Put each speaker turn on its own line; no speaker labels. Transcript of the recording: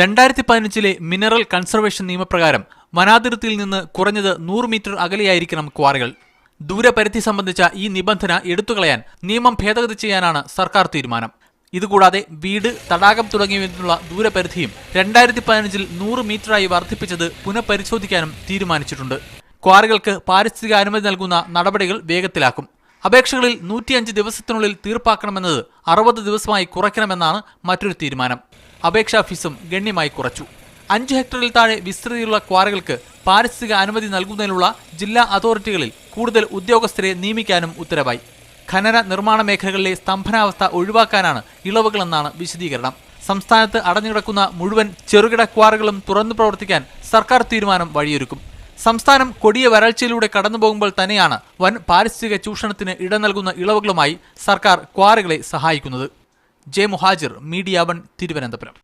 രണ്ടായിരത്തി പതിനഞ്ചിലെ mineral conservation നിയമപ്രകാരം വനാതിർത്തിയിൽ നിന്ന് കുറഞ്ഞത് നൂറ് മീറ്റർ അകലെയായിരിക്കണം ക്വാറികൾ. ദൂരപരിധി സംബന്ധിച്ച ഈ നിബന്ധന എടുത്തുകളയാൻ നിയമം ഭേദഗതി ചെയ്യാനാണ് സർക്കാർ തീരുമാനം. ഇതുകൂടാതെ വീട് തടാകം തുടങ്ങിയവയുള്ള ദൂരപരിധിയും രണ്ടായിരത്തി പതിനഞ്ചിൽ നൂറ് മീറ്ററായി വർദ്ധിപ്പിച്ചത് പുനഃപരിശോധിക്കാനും തീരുമാനിച്ചിട്ടുണ്ട്. ക്വാറികൾക്ക് പാരിസ്ഥിതിക അനുമതി നൽകുന്ന നടപടികൾ വേഗത്തിലാക്കും. അപേക്ഷകളിൽ നൂറ്റിയഞ്ച് ദിവസത്തിനുള്ളിൽ തീർപ്പാക്കണമെന്നത് അറുപത് ദിവസമായി കുറയ്ക്കണമെന്നാണ് മറ്റൊരു തീരുമാനം. അപേക്ഷാ ഫീസും ഗണ്യമായി കുറച്ചു. അഞ്ച് ഹെക്ടറിൽ താഴെ വിസ്തൃതിയുള്ള ക്വാറികൾക്ക് പാരിസ്ഥിതിക അനുമതി നൽകുന്നതിനുള്ള ജില്ലാ അതോറിറ്റികളിൽ കൂടുതൽ ഉദ്യോഗസ്ഥരെ നിയമിക്കാനും ഉത്തരവായി. ഖനന നിർമ്മാണ മേഖലകളിലെ സ്തംഭനാവസ്ഥ ഒഴിവാക്കാനാണ് ഇളവുകളെന്നാണ് വിശദീകരണം. സംസ്ഥാനത്ത് അടഞ്ഞുകിടക്കുന്ന മുഴുവൻ ചെറുകിട ക്വാറികളും തുറന്നു പ്രവർത്തിക്കാൻ സർക്കാർ തീരുമാനം വഴിയൊരുക്കും. സംസ്ഥാനം കൊടിയ വരൾച്ചയിലൂടെ കടന്നുപോകുമ്പോൾ തന്നെയാണ് വൻ പാരിസ്ഥിതിക ചൂഷണത്തിന് ഇട നൽകുന്ന ഇളവുകളുമായി സർക്കാർ ക്വാറികളെ സഹായിക്കുന്നത്. J Muhajir media one Thiruvananthapuram.